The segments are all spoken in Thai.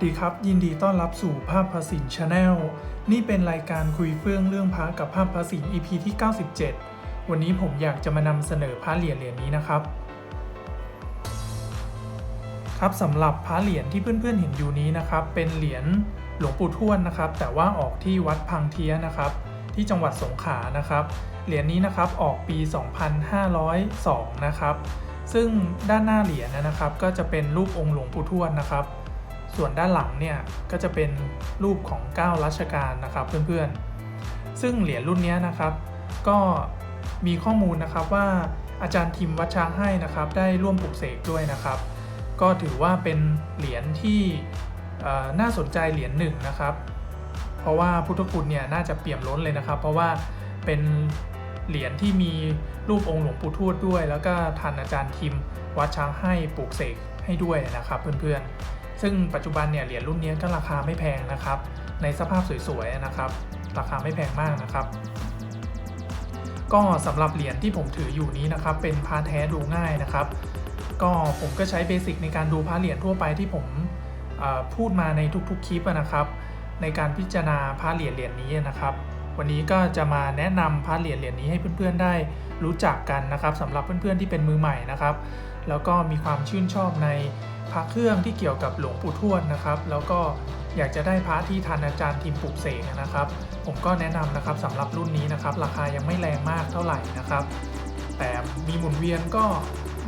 วัสดีครับ ยินดีต้อนรับสู่ภาพภาษินชาแนลนี่เป็นรายการคุยเฟื่องเรื่องพระกับภาพภาษิน EP ที่ 97 วันนี้ผมอยากจะมานำเสนอพระเหรียญเหรียญนี้นะครับ ครับสำหรับพระเหรียญที่เพื่อนๆเห็นอยู่นี้นะครับ เป็นเหรียญหลวงปู่ทวดนะครับ แต่ว่าออกที่วัดพังเทียนะครับ ที่จังหวัดสงขลานะครับ เหรียญนี้นะครับออกปี 2502 นะครับซึ่งด้านหน้าเหรียญนะครับ ก็จะเป็นรูปองค์หลวงปู่ทวดนะครับ ส่วนด้านหลังเนี่ยก็จะเป็นรูปของ 9 รัชกาลนะครับเพื่อนๆ ซึ่งเหรียญรุ่นนี้นะครับ ก็มีข้อมูลนะครับว่าอาจารย์ทิมวัดช้างให้นะครับ ได้ร่วมปลุกเสกด้วยนะครับ ก็ถือว่าเป็นเหรียญที่น่าสนใจเหรียญหนึ่งนะครับ เพราะว่าพุทธคุณเนี่ยน่าจะเปี่ยมล้นเลยนะครับ เพราะว่าเป็นเหรียญที่มีรูปองค์หลวงปู่ทวดด้วย แล้วก็ทันอาจารย์ทิมวัดช้างให้ปลูกเสกให้ด้วยนะครับเพื่อนๆ ซึ่งปัจจุบันเนี่ยเหรียญรุ่นนี้ก็ราคาไม่แพงนะครับ ในสภาพสวยๆนะครับ ราคาไม่แพงมากนะครับ ก็สำหรับเหรียญที่ผมถืออยู่นี้นะครับ เป็นพาแท้ดูง่ายนะครับ ก็ผมก็ใช้เบสิกในการดูพระเหรียญทั่วไปที่ผมพูดมาในทุกๆคลิปนะครับ ในการพิจารณาพระเหรียญเหรียญนี้นะครับ วันนี้ก็จะมาแนะนำพระเหรียญเหรียญนี้ให้เพื่อนๆได้รู้จักกันนะครับสำหรับเพื่อนๆที่เป็นมือใหม่นะครับ แล้วก็มีความชื่นชอบในพระเครื่องที่เกี่ยวกับหลวงปู่ทวดนะครับ แล้วก็อยากจะได้พระที่ทันอาจารย์ทีมปลูกเสกนะครับ ผมก็แนะนำนะครับสำหรับรุ่นนี้นะครับ ราคายังไม่แรงมากเท่าไหร่นะครับ แต่มีหมุนเวียนก็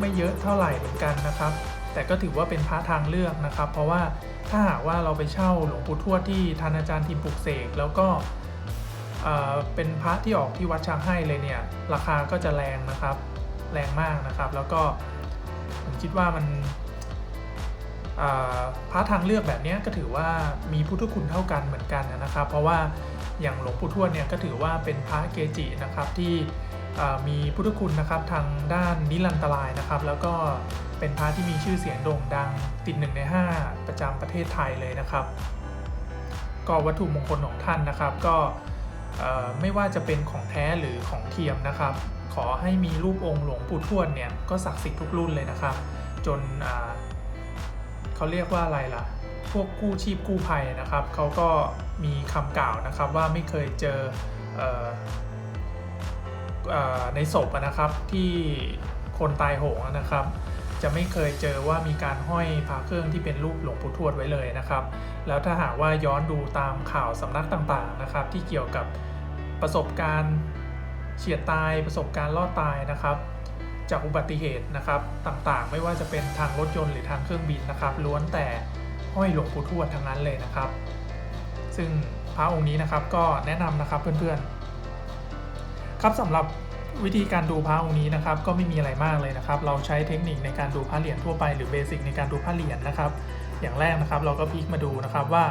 ไม่เยอะเท่าไหร่เหมือนกันนะครับ แต่ก็ถือว่าเป็นพระทางเลือกนะครับ เพราะว่าถ้าหากว่าเราไปเช่าหลวงปู่ทวดที่ทันอาจารย์ทีมปลูกเสกแล้วก็ เป็นพระที่ออกที่วัดช้างให้เลยเนี่ยราคาก็จะแรงนะครับ แรงมากนะครับ แล้วก็ผมคิดว่ามันพระทางเลือกแบบนี้ก็ถือว่ามีพุทธคุณเท่ากันเหมือนกันนะครับ เพราะว่าอย่างหลวงปู่ทวดเนี่ยก็ถือว่าเป็นพระเกจินะครับที่มีพุทธคุณนะครับทางด้านนิรันตรายนะครับ แล้วก็เป็นพระที่มีชื่อเสียงโด่งดังติดหนึ่งใน 5 ประจำประเทศไทยเลยนะครับ ก็วัตถุมงคลของท่านนะครับ ก็ ไม่ว่าจะเป็นของแท้หรือของเทียมนะครับ ขอให้มีรูปองค์หลวงปู่ทวดเนี่ยก็ศักดิ์สิทธิ์ทุกรุ่นเลยนะครับ จนเขาเรียกว่าอะไรล่ะ พวกกู้ชีพกู้ภัยนะครับเขาก็มีคำกล่าวนะครับว่าไม่เคยเจอในศพนะครับที่คนตายโหงนะครับ จะไม่เคยเจอว่ามีการห้อยพระเครื่องที่เป็นรูปหลวงปู่ทวดไว้เลยนะครับ แล้วถ้าหากว่าย้อนดูตามข่าวสำนักต่างๆนะครับ ที่เกี่ยวกับประสบการณ์เฉียดตายประสบการณ์รอดตายนะครับ จากอุบัติเหตุนะครับต่างๆ ไม่ว่าจะเป็นทางรถยนต์หรือทางเครื่องบินนะครับ ล้วนแต่ห้อยหลวงปู่ทวดทั้งนั้นเลยนะครับ ซึ่งพระองค์นี้นะครับก็แนะนำนะครับเพื่อนๆ ครับสำหรับ วิธีการดูพระองค์นี้นะครับก็ไม่มีอะไรมากเลยนะครับ เราใช้เทคนิคในการดูพระเหรียญทั่วไปหรือเบสิกในการดูพระเหรียญนะครับ อย่างแรกนะครับเราก็พลิกมาดูนะครับว่า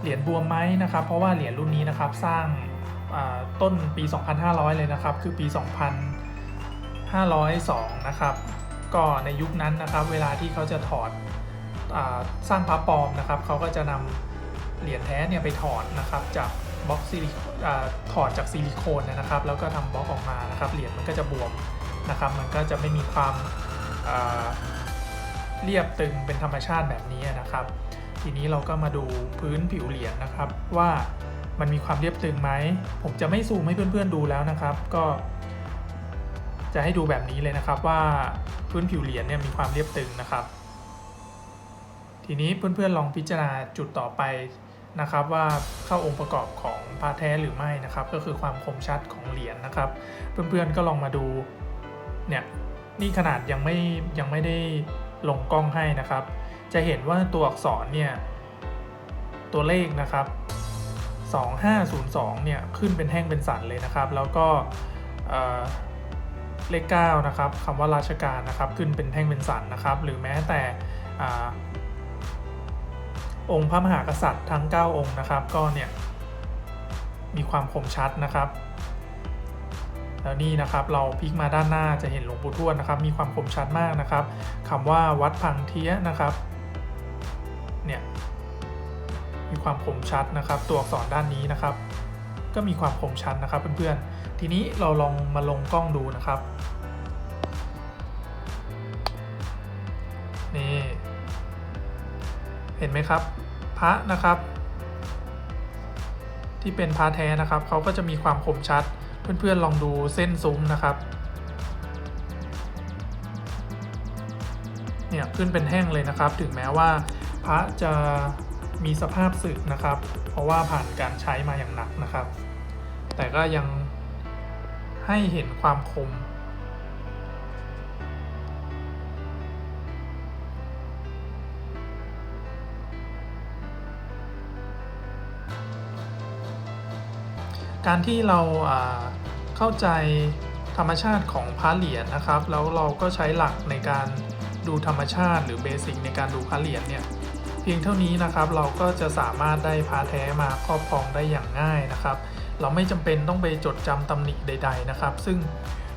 เหรียญบวมไหมนะครับ เพราะว่าเหรียญรุ่นนี้นะครับสร้างต้นปี 2500 เลยนะครับ คือปี 2502 นะครับ ก็ในยุคนั้นนะครับ เวลาที่เขาจะถอดอสร้างพระปลอมนะครับ เขาก็จะนำเหรียญแท้เนี่ยไปถอดนะครับจาก บล็อกซิลิถอดจากซิลิโคนนะครับ แล้วก็ทำบล็อกออกมานะครับเหรียญมันก็จะบวมนะครับ มันก็จะไม่มีความเรียบตึงเป็นธรรมชาติแบบนี้นะครับ ทีนี้เราก็มาดูพื้นผิวเหรียญนะครับ ว่ามันมีความเรียบตึงไหม ผมจะไม่ซูมให้เพื่อนๆดูแล้วนะครับ ก็ จะให้ดูแบบนี้เลยนะครับว่าพื้นผิวเหรียญเนี่ยมีความเรียบตึงนะครับ ทีนี้เพื่อนๆลองพิจารณาจุดต่อไป นะครับว่าเข้าองค์ประกอบของพาแท้หรือไม่นะครับ ก็คือความคมชัดของเหรียญนะครับ เพื่อนๆก็ลองมาดูเนี่ยนี่ขนาดยังไม่ยังไม่ได้ลงกล้องให้นะครับ จะเห็นว่าตัวอักษรเนี่ยตัวเลขนะครับ 2502 เนี่ยขึ้นเป็นแท่งเป็นสันเลยนะครับ แล้วก็เอ่อเลข9นะครับคำว่าราชการนะครับ ขึ้นเป็นแท่งเป็นสันนะครับ หรือแม้แต่ องค์พระมหากษัตริย์ทั้ง 9 องค์นะครับ ก็เนี่ยมีความคมชัดนะครับ แล้วนี่นะครับเราพลิกมาด้านหน้าจะเห็นหลวงปู่ทวดนะครับ มีความคมชัดมากนะครับคำว่าวัดพังเทียนะครับเนี่ยมีความคมชัดนะครับ ตัวอักษรด้านนี้นะครับ ก็มีความคมชัดนะครับเพื่อนๆ ทีนี้เราลองมาลงกล้องดูนะครับนี่เห็นไหมครับ พระนะครับ ที่เป็นพระแท้นะครับเขาก็จะมีความคมชัด เพื่อนๆลองดูเส้นซุ้มนะครับเนี่ยขึ้นเป็นแห้งเลยนะครับ ถึงแม้ว่าพระจะมีสภาพสึกนะครับ เพราะว่าผ่านการใช้มาอย่างหนักนะครับ แต่ก็ยังให้เห็นความคม การที่เราเข้าใจธรรมชาติของพระเหรียญนะครับ แล้วเราก็ใช้หลักในการดูธรรมชาติหรือเบสิกในการดูพระเหรียญเนี่ยเพียงเท่านี้นะครับเราก็จะสามารถได้พระแท้มาครอบครองได้อย่างง่ายนะครับ เราไม่จำเป็นต้องไปจดจำตำหนิใด ๆนะครับ ซึ่ง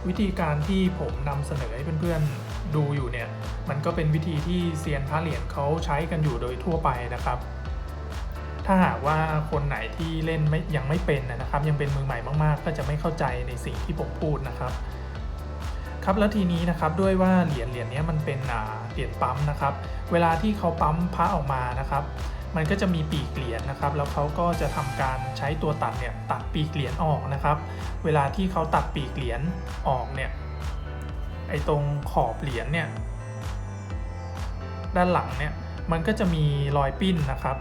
วิธีการที่ผมนำเสนอให้เพื่อนๆดูอยู่เนี่ยมันก็เป็นวิธีที่เซียนพระเหรียญเขาใช้กันอยู่โดยทั่วไปนะครับ ถ้าหากว่าคนไหนที่เล่นไม่ยังไม่เป็นนะครับ ยังเป็นมือใหม่มากๆ ก็จะไม่เข้าใจในสิ่งที่ผมพูดนะครับ ครับแล้วทีนี้นะครับด้วยว่าเหรียญเหรียญนี้มันเป็นเหรียญปั๊มนะครับ เวลาที่เขาปั๊มพระออกมานะครับ มันก็จะมีปีกเหรียญนะครับ แล้วเขาก็จะทำการใช้ตัวตัดเนี่ยตัดปีกเหรียญออกนะครับ เวลาที่เขาตัดปีกเหรียญออกเนี่ยไอตรงขอบเหรียญเนี่ยด้านหลังเนี่ยมันก็จะมีรอยปิ้นนะครับ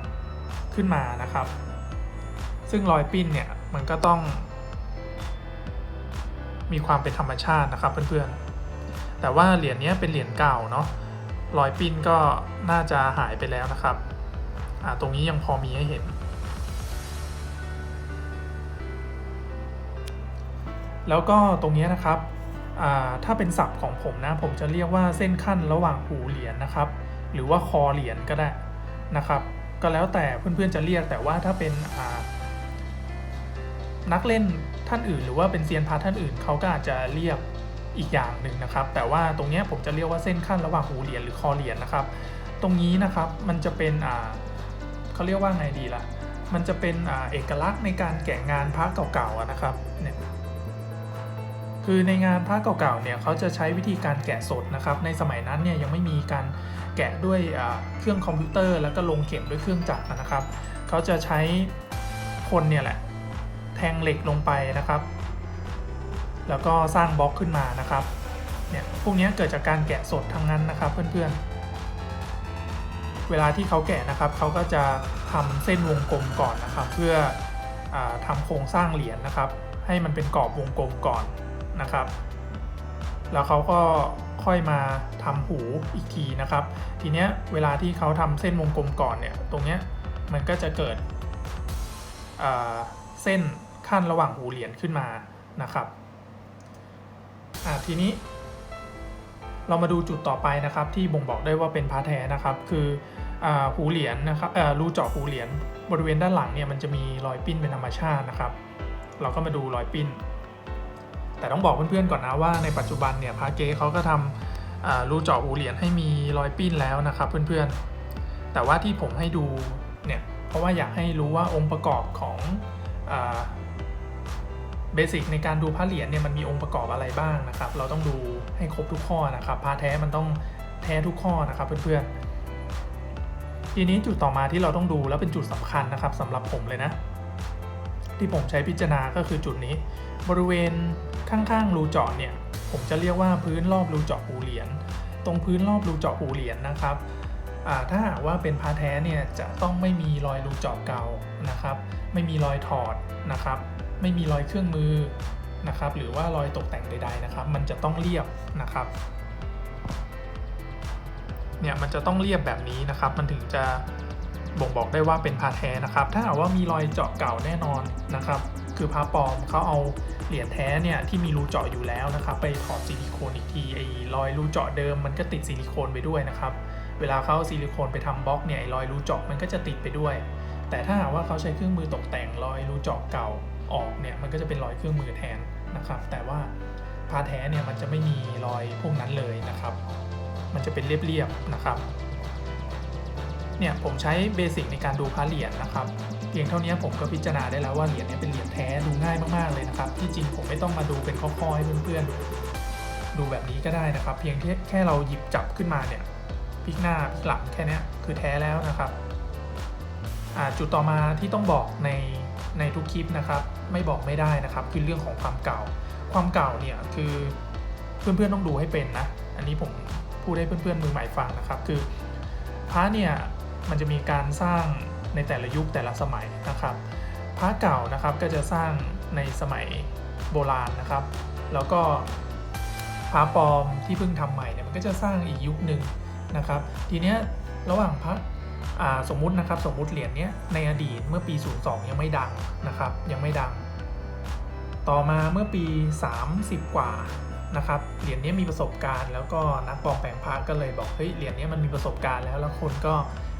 ขึ้นมานะครับ ซึ่งรอยปิ้นเนี่ยมันก็ต้อง มีความเป็นธรรมชาตินะครับเพื่อนๆ แต่ว่าเหรียญนี้เป็นเหรียญเก่าเนาะรอยปิ้นก็น่าจะหายไปแล้วนะครับ ตรงนี้ยังพอมีให้เห็น แล้วก็ตรงนี้นะครับ ถ้าเป็นศัพท์ของผมนะ ผมจะเรียกว่าเส้นขั้นระหว่างหูเหรียญนะครับ หรือว่าคอเหรียญก็ได้นะครับ ก็แล้วแต่เพื่อนๆจะเรียกแต่ว่าถ้าเป็นนักเล่นท่านอื่น หรือว่าเป็นเซียนพาท่านอื่นเขาก็อาจจะเรียกอีกอย่างหนึ่งนะครับ แต่ว่าตรงนี้ผมจะเรียกว่าเส้นขั้นระหว่างหูเหรียญหรือคอเหรียญนะครับ ตรงนี้นะครับมันจะเป็นเขาเรียกว่าไงดีล่ะมันจะเป็นอเอกลักษณ์ในการแกะงานพระเก่าๆนะครับเนี่ย คือในงานพระเก่าๆเนี่ยเขาจะใช้วิธีการแกะสดนะครับ ในสมัยนั้นเนี่ยยังไม่มีการแกะด้วยเครื่องคอมพิวเตอร์ แล้วก็ลงเข็มด้วยเครื่องจักรนะครับเขาจะใช้คนเนี่ยแหละแทงเหล็กลงไปนะครับ แล้วก็สร้างบล็อกขึ้นมานะครับเนี่ยพวกนี้เกิดจากการแกะสดทั้งนั้นนะครับเพื่อนๆ เวลาที่เขาแกะนะครับเขาก็จะทำเส้นวงกลมก่อนนะครับ เพื่ออทำโครงสร้างเหรียญนะครับ ให้มันเป็นกรอบวงกลมก่อน นะครับ แล้วเขาก็ค่อยมาทำหูอีกทีนะครับ ทีเนี้ยเวลาที่เขาทำเส้นวงกลมก่อนเนี่ย ตรงเนี้ยมันก็จะเกิดเส้นขั้นระหว่างหูเหรียญขึ้นมานะครับทีนี้ เรามาดูจุดต่อไปนะครับ ที่บ่งบอกได้ว่าเป็นพระแท้นะครับ คืออหูเหรียญนะครับรูเจาะหูเหรียญบริเวณด้านหลังเนี่ยมันจะมีรอยปิ้นเป็นธรรมชาตินะครับ เราก็มาดูรอยปิ้น แต่ต้องบอกเพื่อนๆก่อนนะว่าในปัจจุบันเนี่ยพระเก๊เขาก็ทำรูเจาะหูเหรียญให้มีรอยปิ้นแล้วนะครับเพื่อนๆ แต่ว่าที่ผมให้ดูเนี่ยเพราะว่าอยากให้รู้ว่าองค์ประกอบของเบสิกในการดูพระเหรียญเนี่ยมันมีองค์ประกอบอะไรบ้างนะครับ เราต้องดูให้ครบทุกข้อนะครับพระแท้มันต้องแท้ทุกข้อนะครับเพื่อนๆ ทีนี้จุดต่อมาที่เราต้องดูแล้วเป็นจุดสำคัญนะครับสำหรับผมเลยนะ ที่ผมใช้พิจารณาก็คือจุดนี้ บริเวณ ข้างๆรูเจาะเนี่ยผมจะเรียกว่าพื้นรอบรูเจาะหูเหรียญตรงพื้นรอบรูเจาะหูเหรียญนะครับถ้าหากว่าเป็นพาแท้เนี่ยจะต้องไม่มีรอยรูเจาะเก่านะครับ ไม่มีรอยถอดนะครับ ไม่มีรอยเครื่องมือนะครับ หรือว่ารอยตกแต่งใด ๆนะครับ มันจะต้องเรียบนะครับเนี่ยมันจะต้องเรียบแบบนี้นะครับ มันถึงจะบ่งบอกได้ว่าเป็นพาแท้นะครับ ถ้าหากว่ามีรอยเจาะเก่าแน่นอนนะครับ คือพาปลอมเขาเอาเหรียญแท้เนี่ยที่มีรูเจาะอยู่แล้วนะครับไปถอดซิลิโคนอีกทีไอ้รอยรูเจาะเดิมมันก็ติดซิลิโคนไปด้วยนะครับเวลาเขาซิลิโคนไปทำบล็อกเนี่ยรอยรูเจาะมันก็จะติดไปด้วย แต่ถ้าหากว่าเขาใช้เครื่องมือตกแต่งรอยรูเจาะเก่าออกเนี่ยมันก็จะเป็นรอยเครื่องมือแทนนะครับ แต่ว่าพาแท้เนี่ยมันจะไม่มีรอยพวกนั้นเลยนะครับ มันจะเป็นเรียบๆนะครับเนี่ยผมใช้เบสิกในการดูพาเหรียญนะครับ เพียงเท่านี้ผมก็พิจารณาได้แล้วว่าเหรียญนี้เป็นเหรียญแท้ดูง่ายมากๆเลยนะครับ ที่จริงผมไม่ต้องมาดูเป็นข้อๆให้เพื่อนๆดูแบบนี้ก็ได้นะครับ เพียงแค่เราหยิบจับขึ้นมาเนี่ยพลิกหน้าพลิกหลังแค่นี้คือแท้แล้วนะครับจุดต่อมาที่ต้องบอกในในทุกคลิปนะครับ ไม่บอกไม่ได้นะครับ คือเรื่องของความเก่า ความเก่าเนี่ยคือเพื่อนๆต้องดูให้เป็นนะ อันนี้ผมพูดให้เพื่อนๆมือใหม่ฟังนะครับ คือพระเนี่ยมันจะมีการสร้าง ในแต่ละยุคแต่ละสมัยนะครับพระเก่านะครับก็จะสร้างในสมัยโบราณนะครับ แล้วก็พระปลอมที่เพิ่งทำใหม่เนี่ยมันก็จะสร้างอีกยุคหนึ่งนะครับ ทีเนี้ยระหว่างพระสมมุตินะครับสมมุติเหรียญเนี้ยในอดีตเมื่อปี 02 ยังไม่ดังนะครับ ยังไม่ดัง ต่อมาเมื่อปี 30 กว่านะครับเหรียญนี้มีประสบการณ์ แล้วก็นักปลอมแปลงพระก็เลยบอกเฮ้ยเหรียญนี้มันมีประสบการณ์แล้วแล้วคนก็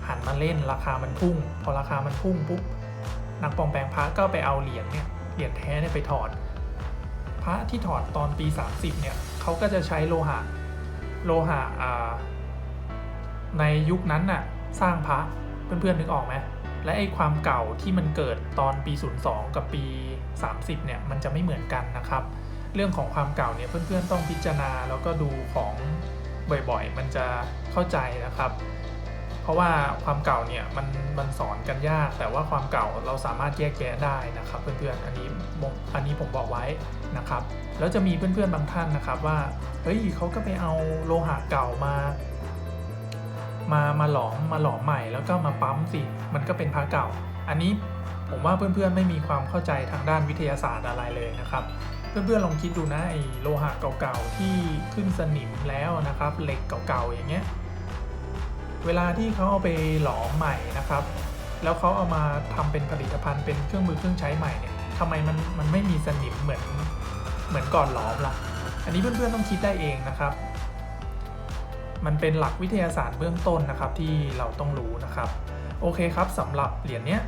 หันมาเล่นราคามันพุ่ง พอราคามันพุ่งปุ๊บนักปลอมแปลงพระก็ไปเอาเหรียญเนี่ยเหรียญแท้เนี่ยไปถอด พระที่ถอดตอนปี 30เนี่ยเขาก็จะใช้โลหะโลหะในยุคนั้นน่ะสร้างพระเพื่อนๆนึกออกไหมและไอความเก่าที่มันเกิดตอนปี 02 กับปี 30เนี่ยมันจะไม่เหมือนกันนะครับ เรื่องของความเก่าเนี่ยเพื่อนๆต้องพิจารณาแล้วก็ดูของบ่อยๆ มันจะเข้าใจนะครับ เพราะว่าความเก่าเนี่ยมันมันสอนกันยาก แต่ว่าความเก่าเราสามารถแยกแยะได้นะครับ เพื่อนๆอันนี้อันนี้ผมบอกไว้นะครับแล้วจะมีเพื่อนๆบางท่านนะครับว่าเฮ้ยเขาก็ไปเอาโลหะเก่ามามามาหลอมมาหลอมใหม่แล้วก็มาปั๊มสิ มันก็เป็นพระเก่า อันนี้ผมว่าเพื่อนๆไม่มีความเข้าใจทางด้านวิทยาศาสตร์อะไรเลยนะครับ เพื่อนๆลองคิดดูนะไอ้โลหะเก่าๆที่ขึ้นสนิมแล้วนะครับเหล็กเก่าๆอย่างเงี้ย เวลาที่เขาเอาไปหลอมใหม่นะครับ แล้วเขาเอามาทำเป็นผลิตภัณฑ์เป็นเครื่องมือเครื่องใช้ใหม่เนี่ยทำไมมันมันไม่มีสนิมเหมือนเหมือนก่อนหลอมล่ะ อันนี้เพื่อนๆต้องคิดได้เองนะครับ มันเป็นหลักวิทยาศาสตร์เบื้องต้นนะครับที่เราต้องรู้นะครับ โอเคครับสำหรับเหรียญเนี้ย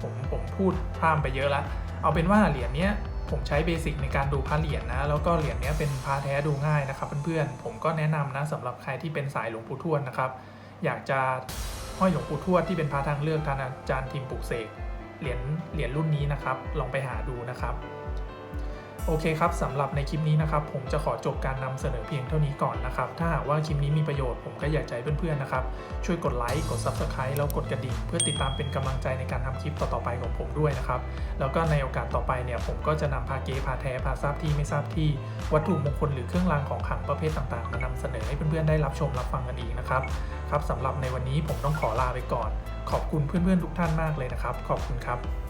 ผมผมพูดพร่ำไปเยอะแล้วเอาเป็นว่าเหรียญเนี้ย ผมใช้เบสิกในการดูพระเหรียญนะ แล้วก็เหรียญนี้เป็นพระแท้ดูง่ายนะครับเพื่อนๆ ผมก็แนะนำนะสำหรับใครที่เป็นสายหลวงปู่ทวดนะครับ อยากจะห้อยหลวงปู่ทวดที่เป็นพระทางเลือกทางอาจารย์ทีมปลุกเสกเหรียญเหรียญรุ่นนี้นะครับ ลองไปหาดูนะครับ โอเคครับสำหรับในคลิปนี้นะครับผมจะขอจบการนำเสนอเพียงเท่านี้ก่อนนะครับ ถ้าหากว่าคลิปนี้มีประโยชน์ผมก็อยากให้เพื่อนๆนะครับ ช่วยกดไลค์กด Subscribe แล้วกดกระดิ่งเพื่อติดตามเป็นกำลังใจในการทำคลิปต่อๆไปของผมด้วยนะครับ แล้วก็ในโอกาสต่อไปเนี่ยผมก็จะนำพาเก๊พาแท้พาทราบที่ไม่ทราบที่ วัตถุมงคลหรือเครื่องรางของขลังประเภทต่างๆ มานำเสนอให้เพื่อนๆได้รับชมรับฟังกันอีกนะครับครับสำหรับในวันนี้ผมต้องขอลาไปก่อน ขอบคุณเพื่อนๆทุกท่านมากเลยนะครับ ขอบคุณครับ